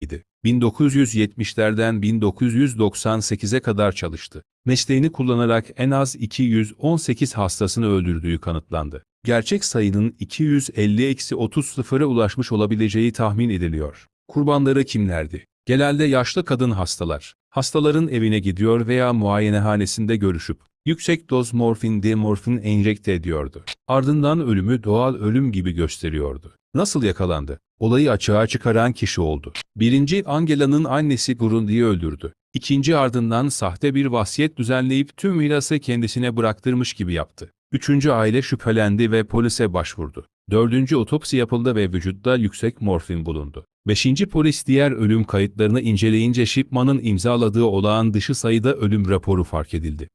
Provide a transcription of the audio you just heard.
idi. 1970'lerden 1998'e kadar çalıştı. Mesleğini kullanarak en az 218 hastasını öldürdüğü kanıtlandı. Gerçek sayının 250-30 sıfıra ulaşmış olabileceği tahmin ediliyor. Kurbanları kimlerdi? Genelde yaşlı kadın hastalar. Hastaların evine gidiyor veya muayenehanesinde görüşüp yüksek doz morfin demorfin enjekte ediyordu. Ardından ölümü doğal ölüm gibi gösteriyordu. Nasıl yakalandı? Olayı açığa çıkaran kişi oldu. Birinci Angela'nın annesi Grundy'yi öldürdü. İkinci ardından sahte bir vasiyet düzenleyip tüm mirası kendisine bıraktırmış gibi yaptı. Üçüncü aile şüphelendi ve polise başvurdu. Dördüncü otopsi yapıldı ve vücutta yüksek morfin bulundu. Beşinci polis diğer ölüm kayıtlarını inceleyince Shipman'ın imzaladığı olağan dışı sayıda ölüm raporu fark edildi.